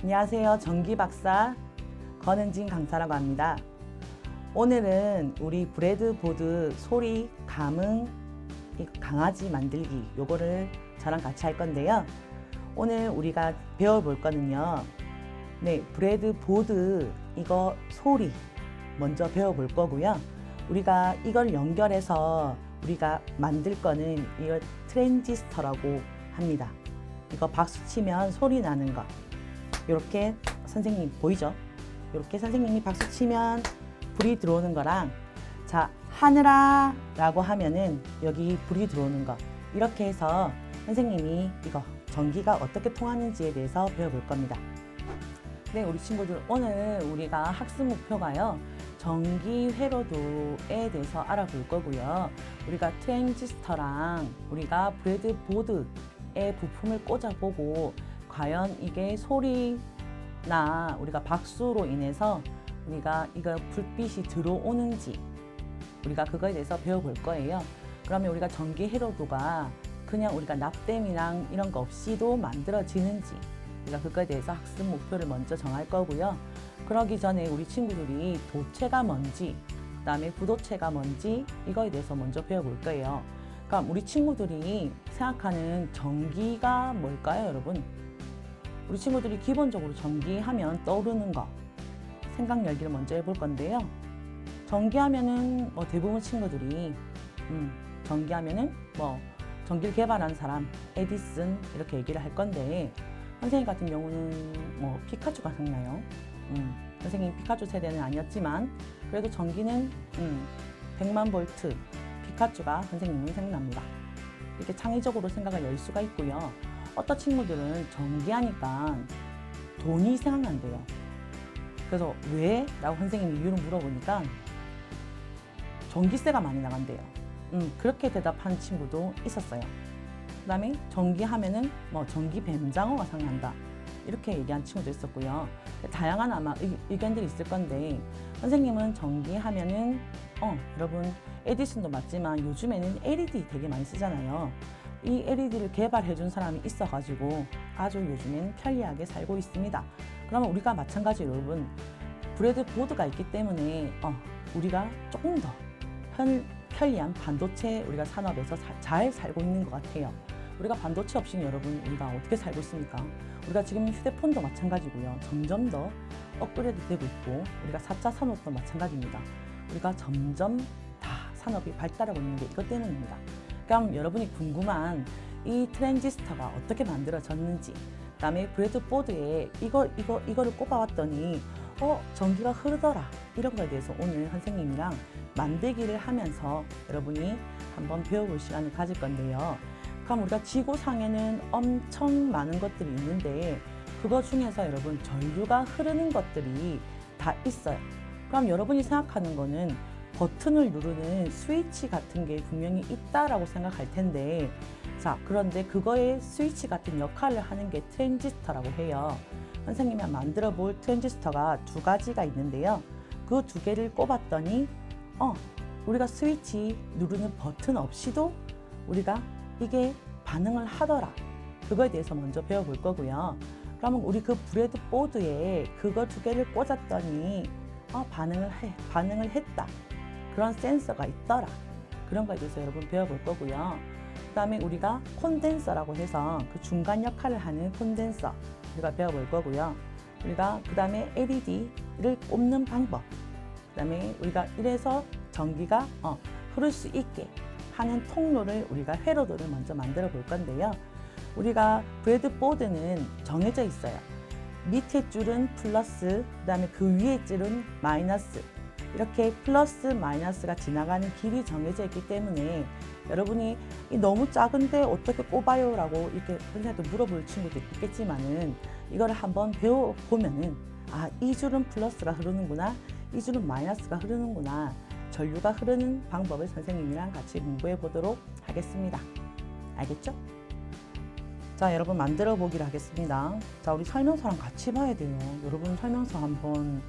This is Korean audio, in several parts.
안녕하세요. 전기 박사 권은진 강사라고 합니다. 오늘은 우리 브레드보드 소리 이 강아지 만들기 요거를 저랑 같이 할 건데요. 오늘 우리가 배워볼 거는요. 네, 브레드보드 이거 소리 먼저 배워볼 거고요. 우리가 이걸 연결해서 우리가 만들 거는 이거 트랜지스터라고 합니다. 이거 박수 치면 소리 나는 거. 이렇게 선생님 보이죠? 이렇게 선생님이 박수 치면 불이 들어오는 거랑 자 하늘아 라고 하면은 여기 불이 들어오는 거 이렇게 해서 선생님이 이거 전기가 어떻게 통하는지에 대해서 배워볼 겁니다. 네, 우리 친구들 오늘 우리가 학습 목표가요. 전기 회로도에 대해서 알아볼 거고요. 우리가 트랜지스터랑 우리가 브레드보드에 부품을 꽂아보고 과연 이게 소리나 우리가 박수로 인해서 우리가 이거 불빛이 들어오는지 우리가 그거에 대해서 배워볼 거예요. 그러면 우리가 전기 회로도가 그냥 우리가 납땜이랑 이런 거 없이도 만들어지는지 우리가 그거에 대해서 학습 목표를 먼저 정할 거고요. 그러기 전에 우리 친구들이 도체가 뭔지, 그다음에 부도체가 뭔지 이거에 대해서 먼저 배워볼 거예요. 그러니까 우리 친구들이 생각하는 전기가 뭘까요, 여러분? 우리 친구들이 기본적으로 전기하면 떠오르는 거 생각 열기를 먼저 해볼 건데요. 전기하면은 뭐 대부분 친구들이 음, 전기하면은 뭐 전기를 개발한 사람 에디슨 이렇게 얘기를 할 건데 선생님 같은 경우는 뭐 피카츄가 생각나요. 음, 선생님 피카츄 세대는 아니었지만 그래도 전기는 음, 100만 볼트 피카츄가 선생님은 생각납니다. 이렇게 창의적으로 생각을 열 수가 있고요. 어떤 친구들은 전기하니까 돈이 생각난대요. 그래서 왜? 라고 선생님이 이유를 물어보니까 전기세가 많이 나간대요. 음, 그렇게 대답한 친구도 있었어요. 그 다음에 전기하면은 뭐 전기 뱀장어가 생각난다. 이렇게 얘기한 친구도 있었고요. 다양한 아마 의, 의견들이 있을 건데 선생님은 전기하면은 어 여러분 에디슨도 맞지만 요즘에는 LED 되게 많이 쓰잖아요. 이 LED를 개발해 준 사람이 있어 가지고 아주 요즘엔 편리하게 살고 있습니다. 그러면 우리가 마찬가지 여러분 브레드 보드가 있기 때문에 어, 우리가 조금 더 편, 편리한 반도체 우리가 산업에서 사- 잘 살고 있는 것 같아요. 우리가 반도체 없이는 여러분 우리가 어떻게 살고 있습니까? 우리가 지금 휴대폰도 마찬가지고요. 점점 더 업그레이드 되고 있고 우리가 4차 산업도 마찬가지입니다. 우리가 점점 다 산업이 발달하고 있는 게 이것 때문입니다. 그럼 여러분이 궁금한 이 트랜지스터가 어떻게 만들어졌는지 그다음에 브레드보드에 이거 이거 이거를 꼽아왔더니 어 전기가 흐르더라 이런 거에 대해서 오늘 선생님이랑 만들기를 하면서 여러분이 한번 배워볼 시간을 가질 건데요. 그럼 우리가 지구상에는 엄청 많은 것들이 있는데 그거 중에서 여러분 전류가 흐르는 것들이 다 있어요. 그럼 여러분이 생각하는 거는 버튼을 누르는 스위치 같은 게 분명히 있다라고 생각할 텐데 자 그런데 그거의 스위치 같은 역할을 하는 게 트랜지스터라고 해요. 선생님이 만들어 볼 트랜지스터가 두 가지가 있는데요. 그 두 개를 꼽았더니 어 우리가 스위치 누르는 버튼 없이도 우리가 이게 반응을 하더라. 그거에 대해서 먼저 배워볼 거고요. 그러면 우리 그 브레드 보드에 그거 두 개를 꽂았더니 어, 반응을 해, 반응을 했다. 그런 센서가 있더라. 그런 거에 대해서 여러분 배워볼 거고요. 그 다음에 우리가 콘덴서라고 해서 그 중간 역할을 하는 콘덴서 우리가 배워볼 거고요. 우리가 그 다음에 LED를 꼽는 방법. 그 다음에 우리가 이래서 전기가 어, 흐를 수 있게 하는 통로를 우리가 회로도를 먼저 만들어 볼 건데요. 우리가 브레드보드는 정해져 있어요. 밑에 줄은 플러스, 그 다음에 그 위에 줄은 마이너스. 이렇게 플러스 마이너스가 지나가는 길이 정해져 있기 때문에 여러분이 이 너무 작은데 어떻게 꼽아요 라고 이렇게 선생님한테 물어볼 친구도 있겠지만은 이거를 한번 배워 보면은 아 이 줄은 플러스가 흐르는구나, 이 줄은 마이너스가 흐르는구나. 전류가 흐르는 방법을 선생님이랑 같이 공부해 보도록 하겠습니다. 알겠죠? 자, 여러분 만들어 보기를 하겠습니다. 자, 우리 설명서랑 같이 봐야 돼요. 여러분 설명서 한번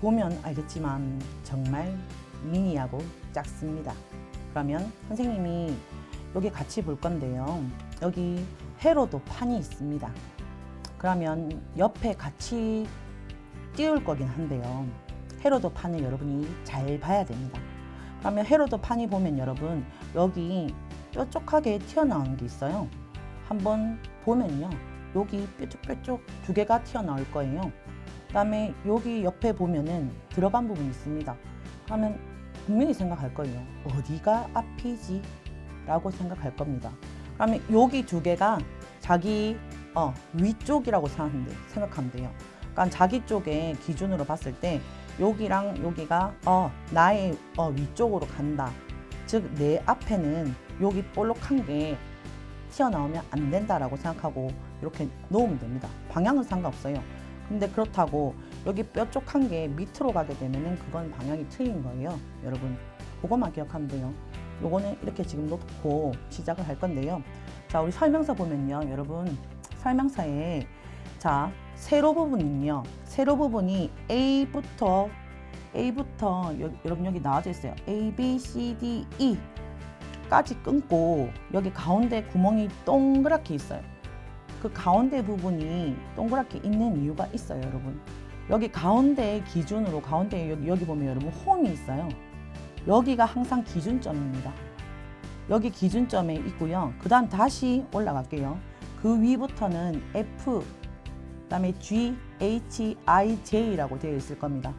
보면 알겠지만 정말 미니하고 작습니다. 그러면 선생님이 여기 같이 볼 건데요. 여기 회로도 판이 있습니다. 그러면 옆에 같이 띄울 거긴 한데요. 헤로도 판을 여러분이 잘 봐야 됩니다. 그러면 헤로도 판이 보면 여러분 여기 뾰족하게 튀어나오는 게 있어요. 한번 보면요. 여기 뾰족뾰족 두 개가 튀어나올 거예요. 그다음에 여기 옆에 보면은 들어간 부분이 있습니다. 그러면 분명히 생각할 거예요. 어디가 앞이지? 라고 생각할 겁니다. 그러면 여기 두 개가 자기 어, 위쪽이라고 생각하면 돼요. 그러니까 자기 쪽에 기준으로 봤을 때 여기랑 여기가 어, 나의 어, 위쪽으로 간다. 즉 내 앞에는 여기 볼록한 게 튀어나오면 안 된다라고 생각하고 이렇게 놓으면 됩니다. 방향은 상관없어요. 근데 그렇다고 여기 뾰족한 게 밑으로 가게 되면은 그건 방향이 틀린 거예요. 여러분, 그것만 기억하면 돼요. 요거는 이렇게 지금 놓고 시작을 할 건데요. 자, 우리 설명서 보면요. 여러분, 설명서에 자, 세로 부분은요. 세로 부분이 A부터 A부터 여, 여러분 여기 나와져 있어요. A, B, C, D, E 까지 끊고 여기 가운데 구멍이 동그랗게 있어요. 그 가운데 부분이 동그랗게 있는 이유가 있어요, 여러분. 여기 가운데 기준으로 가운데 여기, 여기 보면 여러분 홈이 있어요. 여기가 항상 기준점입니다. 여기 기준점에 있고요. 그 다음 다시 올라갈게요. 그 위부터는 F, 그 다음에 G, H, I, J라고 되어 있을 겁니다.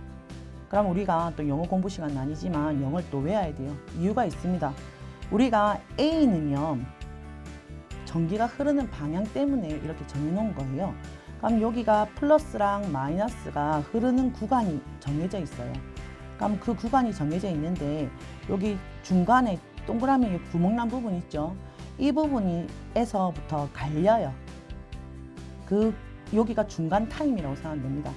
그럼 우리가 또 영어 공부 시간은 아니지만 영어를 또 외워야 돼요. 이유가 있습니다. 우리가 A는요, 전기가 흐르는 방향 때문에 이렇게 정해놓은 거예요. 그럼 여기가 플러스랑 마이너스가 흐르는 구간이 정해져 있어요. 그럼 그 구간이 정해져 있는데 여기 중간에 동그라미 구멍 난 부분 있죠. 이 부분에서부터 갈려요. 그 여기가 중간 타임이라고 생각하면 됩니다.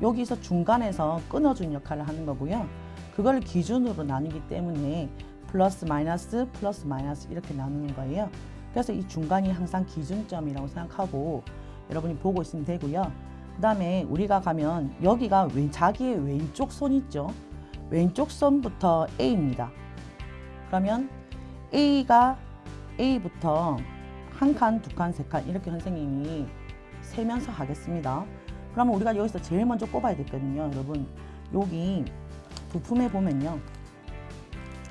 여기서 중간에서 끊어준 역할을 하는 거고요. 그걸 기준으로 나누기 때문에 플러스 마이너스 플러스 마이너스 이렇게 나누는 거예요. 그래서 이 중간이 항상 기준점이라고 생각하고 여러분이 보고 있으면 되고요. 그 다음에 우리가 가면 여기가 왼, 자기의 왼쪽 손 있죠. 왼쪽 손부터 A입니다. 그러면 A가 A부터 한 칸, 두 칸, 세 칸 이렇게 선생님이 세면서 하겠습니다. 그러면 우리가 여기서 제일 먼저 꼽아야 되거든요. 여러분 여기 부품에 보면요.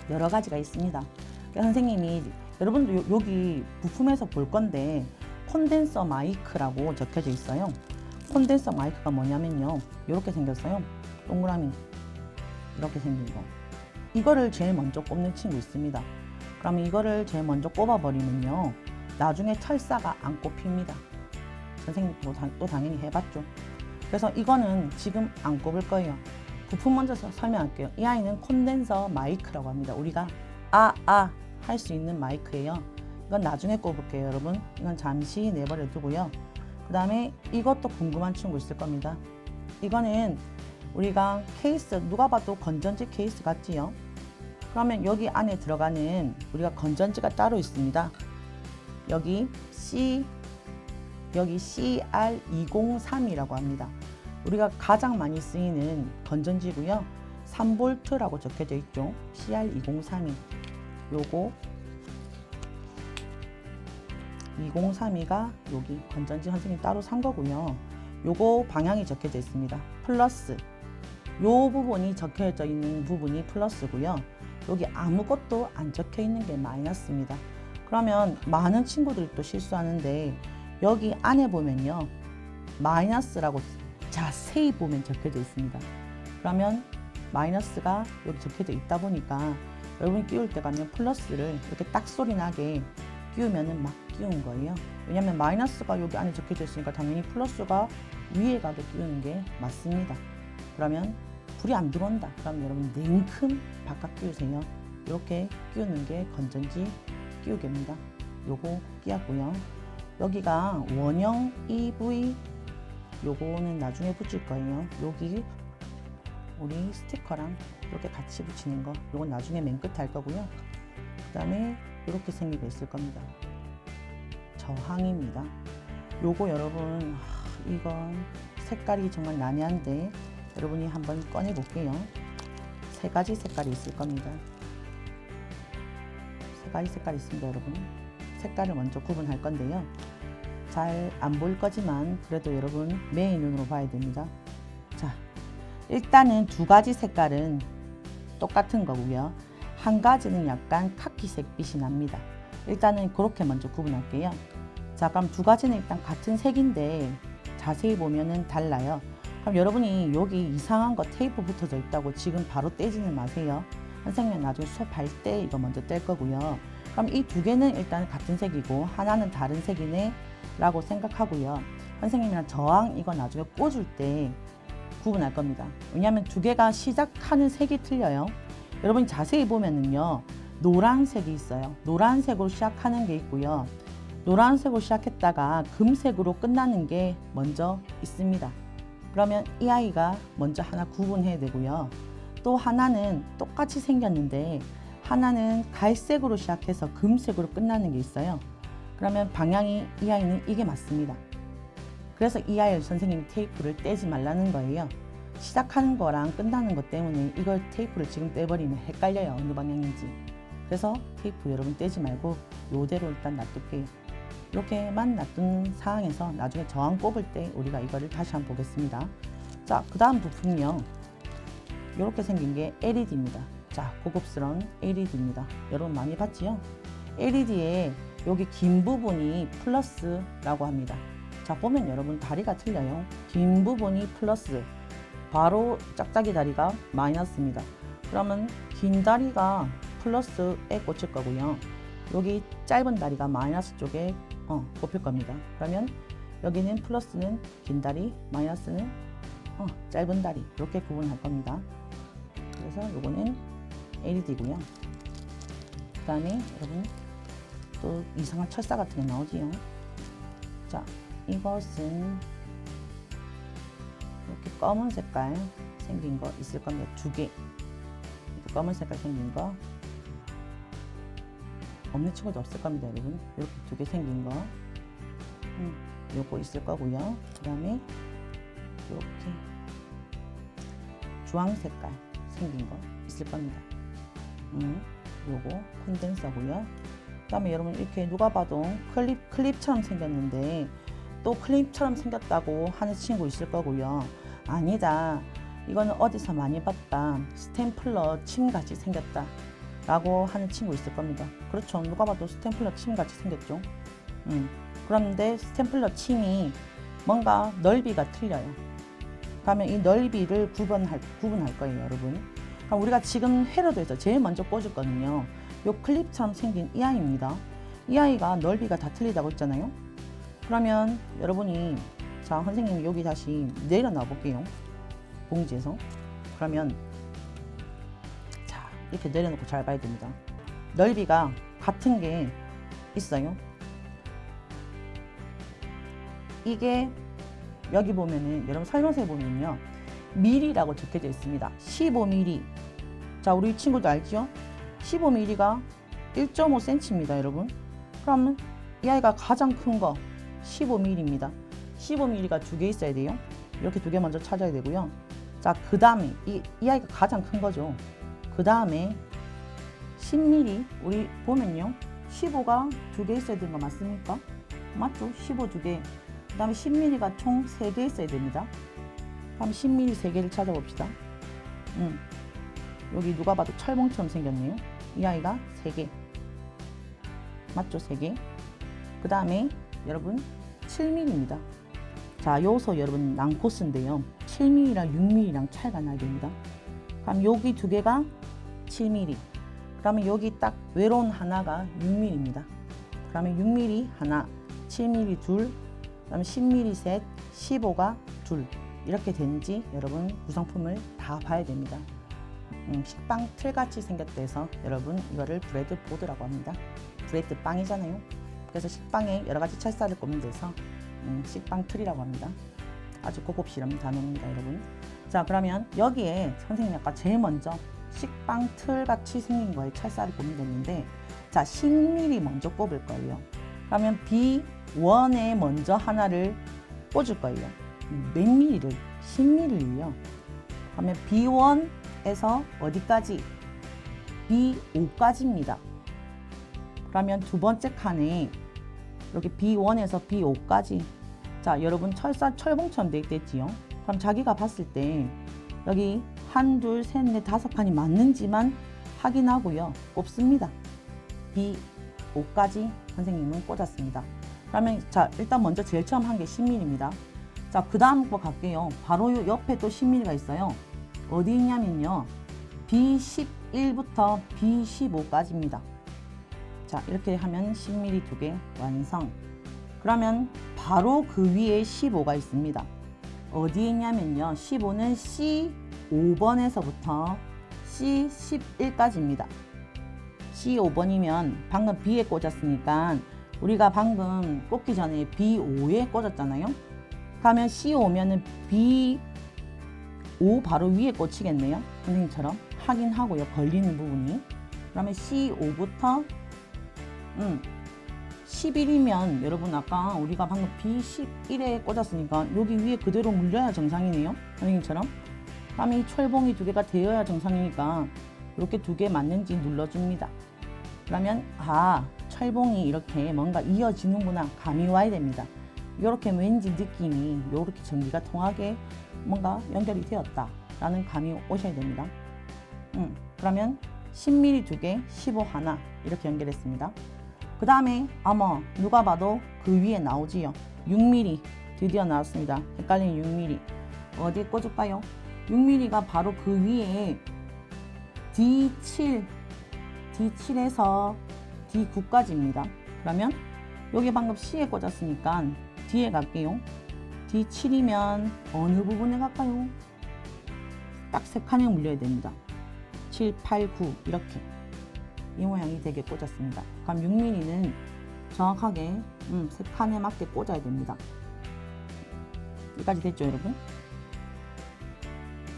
여러 가지가 있습니다. 그래서 선생님이 여러분도 요- 여기 부품에서 볼 건데 콘덴서 마이크라고 적혀져 있어요. 콘덴서 마이크가 뭐냐면요. 이렇게 생겼어요. 동그라미 이렇게 생긴 거. 이거를 제일 먼저 꼽는 친구 있습니다. 그러면 이거를 제일 먼저 꼽아버리면요. 나중에 철사가 안 꼽힙니다. 선생님도 다- 또 당연히 해봤죠. 그래서 이거는 지금 안 꼽을 거예요. 부품 먼저 서- 설명할게요. 이 아이는 콘덴서 마이크라고 합니다. 우리가 아, 아 할 수 있는 마이크예요. 이건 나중에 꼽을게요, 여러분. 이건 잠시 내버려 두고요. 그 다음에 이것도 궁금한 친구 있을 겁니다. 이거는 우리가 케이스, 누가 봐도 건전지 케이스 같지요? 그러면 여기 안에 들어가는 우리가 건전지가 따로 있습니다. 여기 C, 여기 CR203이라고 합니다. 우리가 가장 많이 쓰이는 건전지고요. 3볼트라고 적혀져 있죠. CR203이. 요거 2032가 여기 건전지 선생님 따로 산 거고요. 요거 방향이 적혀져 있습니다. 플러스. 요 부분이 적혀져 있는 부분이 플러스고요. 여기 아무것도 안 적혀 있는 게 마이너스입니다. 그러면 많은 친구들이 또 실수하는데 여기 안에 보면요. 마이너스라고 자세히 보면 적혀져 있습니다. 그러면 마이너스가 여기 적혀져 있다 보니까 여러분이 끼울 때 가면 플러스를 이렇게 딱 소리 나게 끼우면은 막 끼운 거예요. 왜냐면 마이너스가 여기 안에 적혀져 있으니까 당연히 플러스가 위에 가게 끼우는 게 맞습니다. 그러면 불이 안 들어온다. 그럼 여러분 냉큼 바깥 끼우세요. 이렇게 끼우는 게 건전지 끼우개입니다. 요거 끼웠고요. 여기가 원형 EV 요거는 나중에 붙일 거예요. 여기 우리 스티커랑 이렇게 같이 붙이는 거. 요건 나중에 맨 끝에 할 거고요. 그 다음에 이렇게 생기고 있을 겁니다. 저항입니다. 요거 여러분 하, 이건 색깔이 정말 난해한데 여러분이 한번 꺼내 볼게요. 세 가지 색깔이 있을 겁니다. 세 가지 색깔이 있습니다, 여러분. 색깔을 먼저 구분할 건데요. 잘 안 보일 거지만 그래도 여러분 메인 눈으로 봐야 됩니다. 자, 일단은 두 가지 색깔은 똑같은 거고요. 한 가지는 약간 카키색 빛이 납니다. 일단은 그렇게 먼저 구분할게요. 자, 그럼 두 가지는 일단 같은 색인데 자세히 보면은 달라요. 그럼 여러분이 여기 이상한 거 테이프 붙어져 있다고 지금 바로 떼지는 마세요. 선생님은 나중에 수업할 때 이거 먼저 뗄 거고요. 그럼 이 두 개는 일단 같은 색이고 하나는 다른 색이네 라고 생각하고요. 선생님이랑 저항 이거 나중에 꽂을 때 구분할 겁니다. 왜냐하면 두 개가 시작하는 색이 틀려요. 여러분이 자세히 보면은요. 노란색이 있어요. 노란색으로 시작하는 게 있고요. 노란색으로 시작했다가 금색으로 끝나는 게 먼저 있습니다. 그러면 이 아이가 먼저 하나 구분해야 되고요. 또 하나는 똑같이 생겼는데 하나는 갈색으로 시작해서 금색으로 끝나는 게 있어요. 그러면 방향이 이 아이는 이게 맞습니다. 그래서 이 아이 선생님이 테이프를 떼지 말라는 거예요. 시작하는 거랑 끝나는 것 때문에 이걸 테이프를 지금 떼버리면 헷갈려요. 어느 방향인지. 그래서 테이프 여러분 떼지 말고 요대로 일단 놔둘게요. 이렇게만 놔둔 상황에서 나중에 저항 꼽을 때 우리가 이거를 다시 한번 보겠습니다. 자, 그 다음 부품이요. 이렇게 생긴 게 LED입니다. 자, 고급스러운 LED입니다. 여러분 많이 봤지요? LED에 여기 긴 부분이 플러스라고 합니다. 자, 보면 여러분 다리가 틀려요. 긴 부분이 플러스, 바로 짝짝이 다리가 마이너스입니다. 그러면 긴 다리가 플러스에 꽂힐 거고요. 여기 짧은 다리가 마이너스 쪽에 어, 꼽힐 겁니다. 그러면 여기는 플러스는 긴 다리, 마이너스는 어, 짧은 다리 이렇게 구분할 겁니다. 그래서 요거는 LED고요. 그 다음에 여러분 또 이상한 철사 같은 게 나오지요. 자, 이것은 이렇게 검은 색깔 생긴 거 있을 겁니다. 두 개. 검은 색깔 생긴 거. 없는 친구도 없을 겁니다, 여러분. 이렇게 두 개 생긴 거. 음, 요거 있을 거고요. 그 다음에 이렇게 주황 색깔 생긴 거 있을 겁니다. 음, 요거 콘덴서고요. 그 다음에 여러분 이렇게 누가 봐도 클립 클립처럼 생겼는데 또 클립처럼 생겼다고 하는 친구 있을 거고요. 아니다. 이거는 어디서 많이 봤다. 스탬플러 침 같이 생겼다. 라고 하는 친구 있을 겁니다. 그렇죠. 누가 봐도 스탬플러 침 같이 생겼죠. 음. 그런데 스탬플러 침이 뭔가 넓이가 틀려요. 그러면 이 넓이를 구분할, 구분할 거예요, 여러분. 그럼 우리가 지금 회로도에서 제일 먼저 꽂을 거는요. 요 클립처럼 생긴 이 아이입니다. 이 아이가 넓이가 다 틀리다고 했잖아요. 그러면 여러분이 자 선생님 여기 다시 내려놔 볼게요. 봉지에서 그러면 자 이렇게 내려놓고 잘 봐야 됩니다. 넓이가 같은 게 있어요. 이게 여기 보면은 여러분 설명서에 보면요 미리라고 적혀져 있습니다. 15mm. 자 우리 친구도 알죠? 15mm가 1.5cm입니다, 여러분. 그러면 이 아이가 가장 큰 거 15mm입니다. 15mm가 두 개 있어야 돼요. 이렇게 두 개 먼저 찾아야 되고요. 자, 그 다음에 이, 이 아이가 가장 큰 거죠. 그 다음에 10mm 우리 보면요. 15가 두 개 있어야 되는 거 맞습니까? 맞죠? 15 두 개. 그 다음에 10mm가 총 세 개 있어야 됩니다. 그럼 10mm 세 개를 찾아봅시다. 음. 여기 누가 봐도 철봉처럼 생겼네요. 이 아이가 세 개. 맞죠? 세 개. 그 다음에 여러분 7mm입니다. 자, 요소 여러분 난코스인데요. 7mm랑 6mm랑 차이가 나야 됩니다. 그럼 여기 두 개가 7mm. 그러면 여기 딱 외로운 하나가 6mm입니다. 그러면 6mm 하나, 7mm 둘, 그다음에 10mm 셋, 15가 둘. 이렇게 되는지 여러분 구성품을 다 봐야 됩니다. 음, 식빵 틀같이 생겼다 해서 여러분 이거를 브레드 보드라고 합니다. 브레드 빵이잖아요. 그래서 식빵에 여러 가지 철사를 꼽는 데서 음, 식빵 틀이라고 합니다. 아주 고급 실험 단어입니다, 여러분. 자, 그러면 여기에 선생님이 아까 제일 먼저 식빵 틀 같이 생긴 거에 철사를 꼽는 데있는데 자, 10mm 먼저 꼽을 거예요. 그러면 B1에 먼저 하나를 꽂을 거예요. 몇 mm를? 10mm를요. 그러면 B1에서 어디까지? B5까지입니다. 그러면 두 번째 칸에 이렇게 B1에서 B5까지. 자 여러분 철사 철봉처럼 돼 있겠지요? 그럼 자기가 봤을 때 여기 한, 둘, 셋, 넷, 다섯 칸이 맞는지만 확인하고요. 꼽습니다. B5까지 선생님은 꽂았습니다. 그러면 자 일단 먼저 제일 처음 한 게 10mm입니다. 자 그 다음 거 갈게요. 바로 요 옆에 또 10mm가 있어요. 어디 있냐면요. B11부터 B15까지입니다 자 이렇게 하면 10mm 두 개 완성. 그러면 바로 그 위에 15가 있습니다. 어디에 있냐면요. 15는 C5번에서부터 C11까지입니다. C5번이면 방금 B에 꽂았으니까 우리가 방금 꽂기 전에 B5에 꽂았잖아요. 그러면 C5면은 B5 바로 위에 꽂히겠네요. 선생님처럼 확인하고요. 걸리는 부분이. 그러면 C5부터 음, 11이면 여러분 아까 우리가 방금 B11에 꽂았으니까 여기 위에 그대로 물려야 정상이네요. 선생님처럼. 그럼 이 철봉이 두 개가 되어야 정상이니까 이렇게 두 개 맞는지 눌러줍니다. 그러면 아 철봉이 이렇게 뭔가 이어지는구나 감이 와야 됩니다. 이렇게 왠지 느낌이 이렇게 전기가 통하게 뭔가 연결이 되었다 라는 감이 오셔야 됩니다. 음, 그러면 10mm 두 개, 15 하나 이렇게 연결했습니다. 그 다음에 아마 누가 봐도 그 위에 나오지요. 6mm 드디어 나왔습니다. 헷갈리는 6mm 어디에 꽂을까요? 6mm가 바로 그 위에 D7 D7에서 D9까지입니다. 그러면 여기 방금 C에 꽂았으니까 D에 갈게요. D7이면 어느 부분에 갈까요? 딱 세 칸에 물려야 됩니다. 7, 8, 9 이렇게 이 모양이 되게 꽂았습니다. 그럼 6mm는 정확하게 음, 세 칸에 맞게 꽂아야 됩니다. 여기까지 됐죠, 여러분?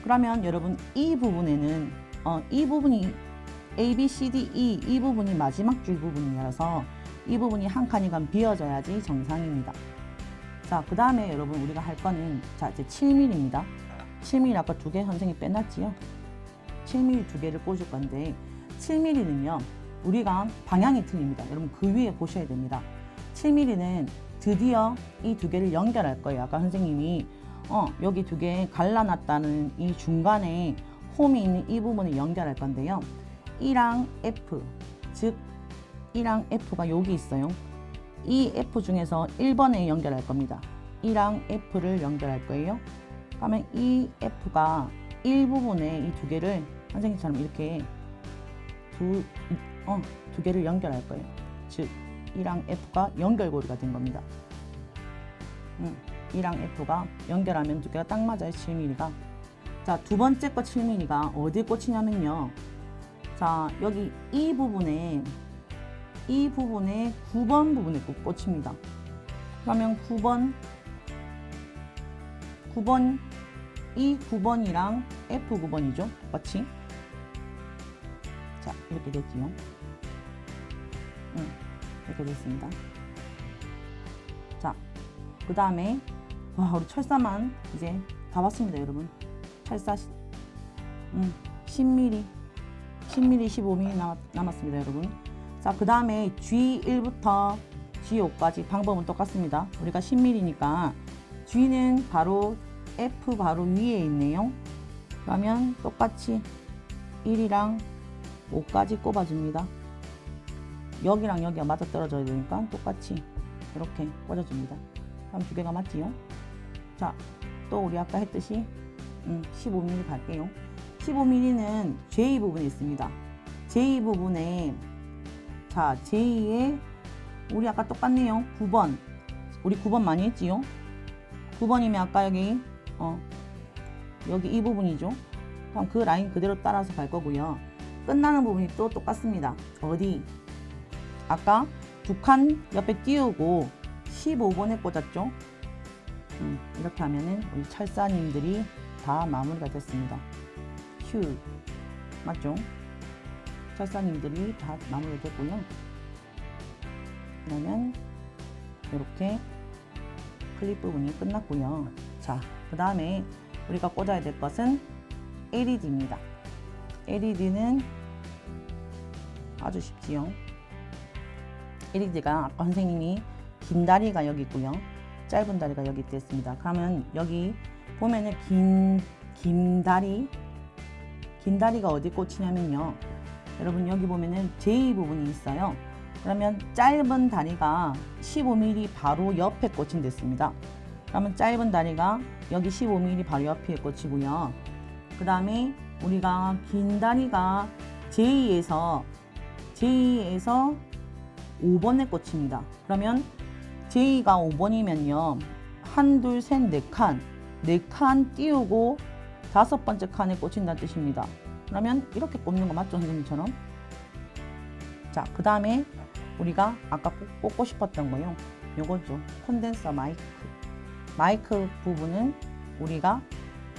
그러면 여러분 이 부분에는 어, 이 부분이 A, B, C, D, E 이 부분이 마지막 줄 부분이라서 이 부분이 한 칸이간 비어져야지 정상입니다. 자, 그 다음에 여러분 우리가 할 거는 자 이제 7mm입니다. 7mm 아까 두 개 선생님이 빼놨지요? 7mm 두 개를 꽂을 건데 7mm는요 우리가 방향이 틀립니다. 여러분 그 위에 보셔야 됩니다. 7mm는 드디어 이 두 개를 연결할 거예요. 아까 선생님이 어, 여기 두 개 갈라놨다는 이 중간에 홈이 있는 이 부분을 연결할 건데요. E랑 F, 즉 E랑 F가 여기 있어요. 이 F 중에서 1번에 연결할 겁니다. E랑 F를 연결할 거예요. 그러면 이 F가 1부분에 이 두 개를 선생님처럼 이렇게 두, 어, 두 개를 연결할 거예요. 즉, E랑 F가 연결고리가 된 겁니다. 음, E랑 F가 연결하면 두 개가 딱 맞아요. 7mm가. 자, 두 번째 거 7mm가 어디에 꽂히냐면요. 자, 여기 이 부분에, 이 부분에 9번 부분에 꼭 꽂힙니다. 그러면 9번, 9번, 이 9번이랑 F 9번이죠. 똑같이. 자, 이렇게 됐지요. 음, 이렇게 됐습니다. 자, 그 다음에, 와, 우리 철사만 이제 다 왔습니다, 여러분. 철사, 시- 음, 10mm, 10mm, 15mm 남, 남았습니다, 여러분. 자, 그 다음에 G1부터 G5까지 방법은 똑같습니다. 우리가 10mm니까 G는 바로 F 바로 위에 있네요. 그러면 똑같이 1이랑 5까지 꼽아줍니다. 여기랑 여기가 맞아 떨어져야 되니까 똑같이 이렇게 꽂아줍니다. 그럼 두 개가 맞지요? 자, 또 우리 아까 했듯이 음, 15mm 갈게요. 15mm는 J 부분에 있습니다. J 부분에 자 J에 우리 아까 똑같네요. 9번 우리 9번 많이 했지요? 9번이면 아까 여기 어 여기 이 부분이죠. 그럼 그 라인 그대로 따라서 갈 거고요. 끝나는 부분이 또 똑같습니다. 어디? 아까 두 칸 옆에 띄우고 15번에 꽂았죠. 음, 이렇게 하면은 우리 철사님들이 다 마무리가 됐습니다. 휴 맞죠? 철사님들이 다 마무리가 됐고요. 그러면 이렇게 클립 부분이 끝났고요. 자, 그 다음에 우리가 꽂아야 될 것은 LED입니다. LED는 아주 쉽지요. LED가 아까 선생님이 긴 다리가 여기 있고요. 짧은 다리가 여기 있습니다. 그러면 여기 보면은 긴, 긴 다리, 긴 다리가 어디 꽂히냐면요. 여러분 여기 보면은 J 부분이 있어요. 그러면 짧은 다리가 15mm 바로 옆에 꽂힌댔습니다. 그러면 짧은 다리가 여기 15mm 바로 옆에 꽂히고요. 그 다음에 우리가 긴 다리가 J에서 J에서 5번에 꽂힙니다. 그러면 J가 5번이면요. 한, 둘, 셋, 네 칸. 네 칸 띄우고 다섯 번째 칸에 꽂힌다는 뜻입니다. 그러면 이렇게 꼽는 거 맞죠, 선생님처럼? 자, 그 다음에 우리가 아까 꼭 꽂고 싶었던 거요. 요거죠. 콘덴서 마이크. 마이크 부분은 우리가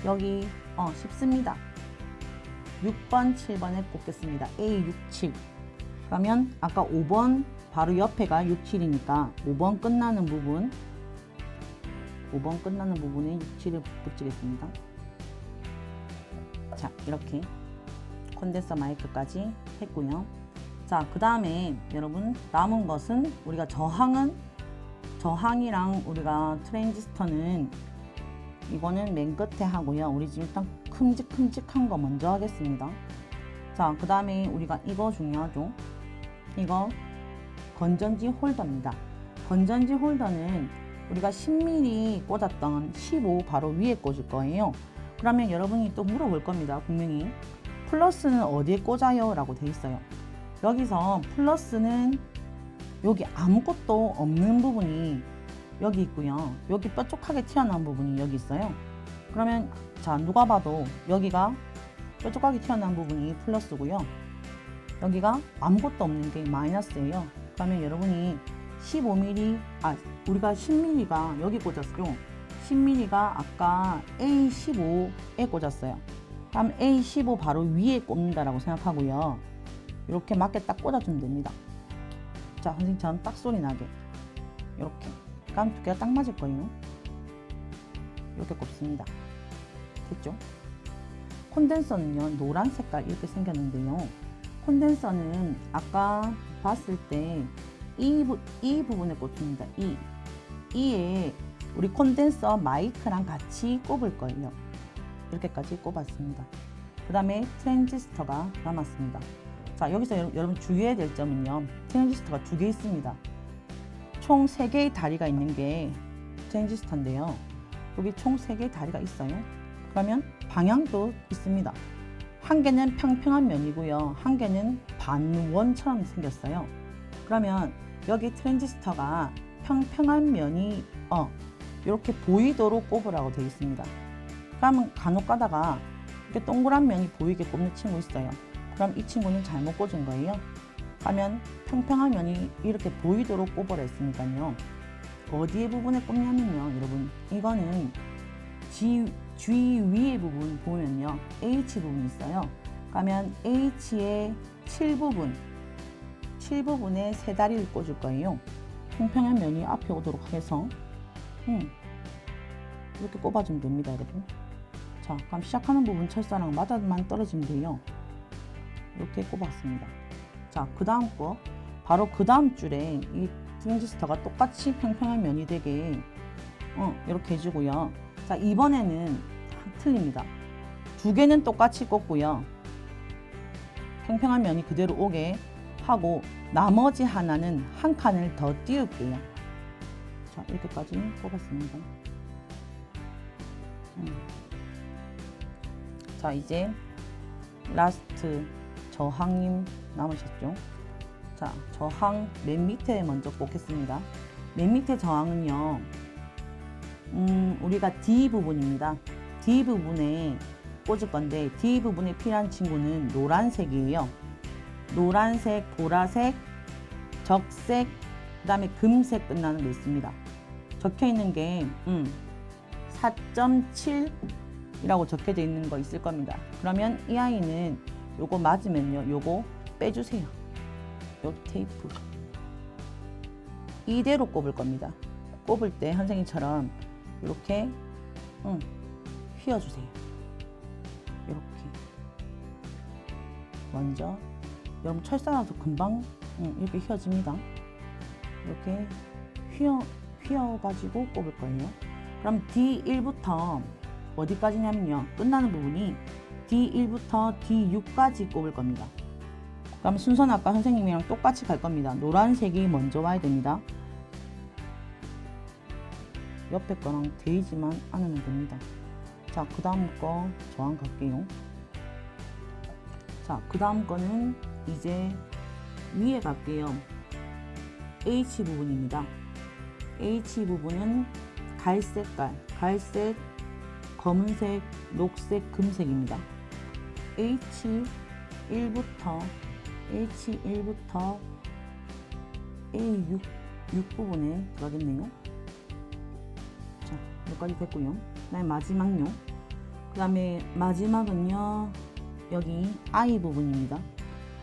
여기 어, 쉽습니다. 6번, 7번에 꽂겠습니다. A67. 그러면 아까 5번 바로 옆에가 67이니까 5번 끝나는 부분 5번 끝나는 부분에 67을 붙이겠습니다. 자, 이렇게 콘덴서 마이크까지 했고요. 자, 그 다음에 여러분 남은 것은 우리가 저항은 저항이랑 우리가 트랜지스터는 이거는 맨 끝에 하고요. 우리 지금 일단 큼직큼직한 거 먼저 하겠습니다. 자, 그 다음에 우리가 이거 중요하죠. 이거 건전지 홀더입니다. 건전지 홀더는 우리가 10mm 꽂았던 15 바로 위에 꽂을 거예요. 그러면 여러분이 또 물어볼 겁니다. 분명히 플러스는 어디에 꽂아요? 라고 돼 있어요. 여기서 플러스는 여기 아무것도 없는 부분이 여기 있고요. 여기 뾰족하게 튀어나온 부분이 여기 있어요. 그러면 자 누가 봐도 여기가 뾰족하게 튀어나온 부분이 플러스고요. 여기가 아무것도 없는 게 마이너스예요. 그러면 여러분이 15mm 아 우리가 10mm가 여기 꽂았어요. 10mm가 아까 A15에 꽂았어요. 그럼 A15 바로 위에 꼽는다라고 생각하고요. 이렇게 맞게 딱 꽂아주면 됩니다. 자, 선생님처럼 딱 소리 나게. 이렇게. 그럼 두께가 딱 맞을 거예요. 이렇게 꼽습니다. 됐죠? 콘덴서는요, 노란 색깔 이렇게 생겼는데요. 콘덴서는 아까 봤을 때 이, 부, 이 부분에 꽂힙니다. 이. 이에 우리 콘덴서 마이크랑 같이 꼽을 거예요. 이렇게까지 꼽았습니다. 그 다음에 트랜지스터가 남았습니다. 자, 여기서 여러- 여러분 주의해야 될 점은요. 트랜지스터가 두 개 있습니다. 총세 개의 다리가 있는 게 트랜지스터인데요. 여기 총세 개의 다리가 있어요. 그러면 방향도 있습니다. 한 개는 평평한 면이고요. 한 개는 반원처럼 생겼어요. 그러면 여기 트랜지스터가 평평한 면이 어 이렇게 보이도록 꼽으라고 되어 있습니다. 그러면 간혹 가다가 이렇게 동그란 면이 보이게 꼽는 친구 있어요. 그럼 이 친구는 잘못 꽂은 거예요. 하면 평평한 면이 이렇게 보이도록 꼽으라 했으니까요. 어디에 부분에 꼽냐면요, 여러분. 이거는 G, G 위에 부분 보면요. H 부분 있어요. 그러면 H의 7 부분, 7 부분에 세 다리를 꽂을 거예요. 평평한 면이 앞에 오도록 해서 음, 이렇게 꼽아주면 됩니다, 여러분. 자, 그럼 시작하는 부분 철사랑 맞아만 떨어지면 돼요. 이렇게 꼽았습니다. 자, 그 다음 거 바로 그 다음 줄에 이 트랜지스터가 똑같이 평평한 면이 되게 어, 이렇게 해주고요. 자, 이번에는 틀립니다. 두 개는 똑같이 꽂고요. 평평한 면이 그대로 오게 하고 나머지 하나는 한 칸을 더 띄울게요. 자, 이렇게까지 꼽았습니다. 음. 자, 이제 라스트 저항님 남으셨죠? 자, 저항 맨 밑에 먼저 꽂겠습니다. 맨 밑에 저항은요, 음, 우리가 D 부분입니다. D 부분에 꽂을 건데, D 부분에 필요한 친구는 노란색이에요. 노란색, 보라색, 적색, 그 다음에 금색 끝나는 게 있습니다. 적혀 있는 게, 음, 4.7 이라고 적혀져 있는 거 있을 겁니다. 그러면 이 아이는 요거 맞으면요, 요거 빼주세요. 요 테이프. 이대로 꼽을 겁니다. 꼽을 때 선생님처럼 이렇게 응, 휘어주세요. 이렇게 먼저 여러분 철사라서 금방 응, 이렇게 휘어집니다. 이렇게 휘어 휘어가지고 꼽을 거예요. 그럼 D1부터 어디까지냐면요. 끝나는 부분이 D1부터 D6까지 꼽을 겁니다. 그럼 순서는 아까 선생님이랑 똑같이 갈 겁니다. 노란색이 먼저 와야 됩니다. 옆에 거랑 데이지만 않으면 됩니다. 자, 그 다음 거 저항 갈게요. 자, 그 다음 거는 이제 위에 갈게요. H 부분입니다. H 부분은 갈색깔, 갈색, 검은색, 녹색, 금색입니다. H1부터 H1부터 A6 6 부분에 들어가겠네요. 자, 여기까지 됐고요. 그다음에 마지막요. 그다음에 마지막은요. 여기 I 부분입니다.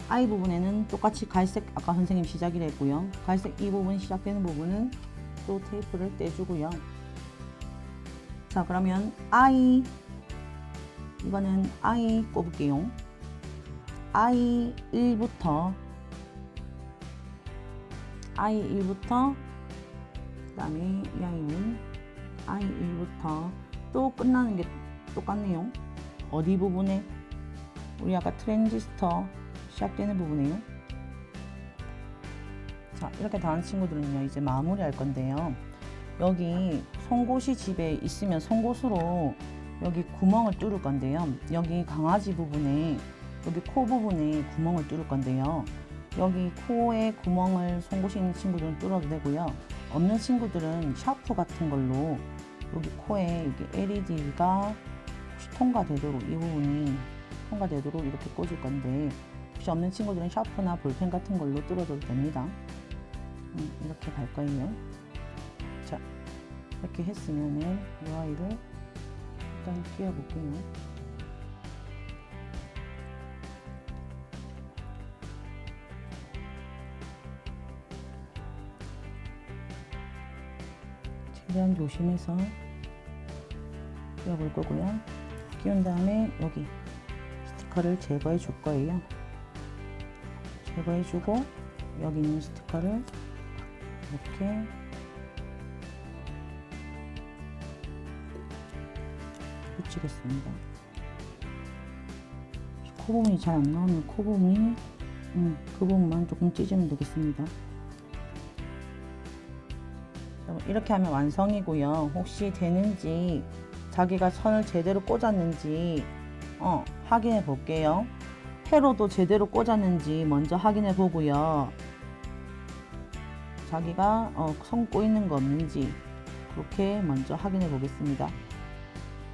I 부분에는 똑같이 갈색 아까 선생님 시작이 했고요. 갈색 이 부분 시작되는 부분은 또 테이프를 떼주고요. 자 그러면 I 이거는 I 꼽을게요. I 1부터 I 1부터 그 다음에 이 아이는 I 1부터 또 끝나는 게 똑같네요. 어디 부분에 우리 아까 트랜지스터 시작되는 부분이에요. 자, 이렇게 다한 친구들은요, 이제 마무리 할 건데요. 여기 송곳이 집에 있으면 송곳으로 여기 구멍을 뚫을 건데요. 여기 강아지 부분에, 여기 코 부분에 구멍을 뚫을 건데요. 여기 코에 구멍을 송곳이 있는 친구들은 뚫어도 되고요. 없는 친구들은 샤프 같은 걸로 여기 코에 여기 LED가 통과되도록 이 부분이 통과되도록 이렇게 꽂을 건데 혹시 없는 친구들은 샤프나 볼펜 같은 걸로 뚫어줘도 됩니다. 음, 이렇게 갈 거예요. 자, 이렇게 했으면은 이 아이를 일단 끼워볼게요. 최대한 조심해서 끼워볼 거고요. 끼운 다음에 여기 스티커를 제거해 줄 거예요. 제거해 주고 여기 있는 스티커를 이렇게 붙이겠습니다. 코 부분이 잘 안 나오면 코 부분이 음, 그 부분만 조금 찢으면 되겠습니다. 자, 이렇게 하면 완성이고요. 혹시 되는지 자기가 선을 제대로 꽂았는지 어, 확인해 볼게요. 회로도 제대로 꽂았는지 먼저 확인해 보고요. 자기가 어, 손 꼬이는 거 없는지 그렇게 먼저 확인해 보겠습니다.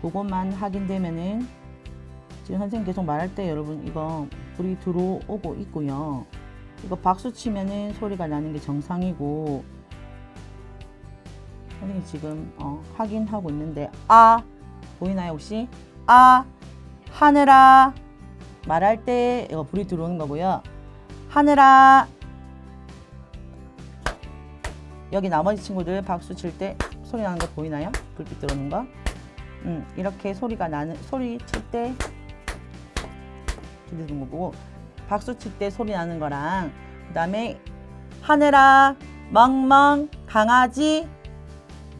그것만 확인되면은 지금 선생님 계속 말할 때 여러분 이거 불이 들어오고 있고요. 이거 박수 치면은 소리가 나는 게 정상이고 선생님 지금 어, 확인하고 있는데 아 보이나요 혹시 아 하늘아 말할 때 이거 불이 들어오는 거고요. 하늘아 여기 나머지 친구들 박수 칠 때 소리 나는 거 보이나요? 불빛 들어오는 거. 음, 이렇게 소리가 나는 소리 칠때 들리는 거고 박수 칠 때 소리 나는 거랑 그다음에 하늘아 멍멍 강아지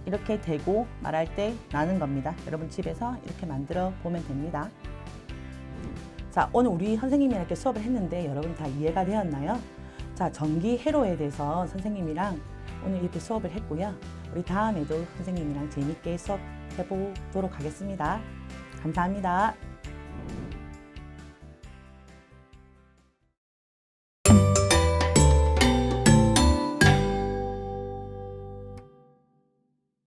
이렇게 대고 말할 때 나는 겁니다. 여러분 집에서 이렇게 만들어 보면 됩니다. 자, 오늘 우리 선생님이랑 이렇게 수업을 했는데 여러분 다 이해가 되었나요? 자, 전기 회로에 대해서 선생님이랑 오늘 이렇게 수업을 했고요. 우리 다음에도 선생님이랑 재밌게 수업 해보도록 하겠습니다. 감사합니다.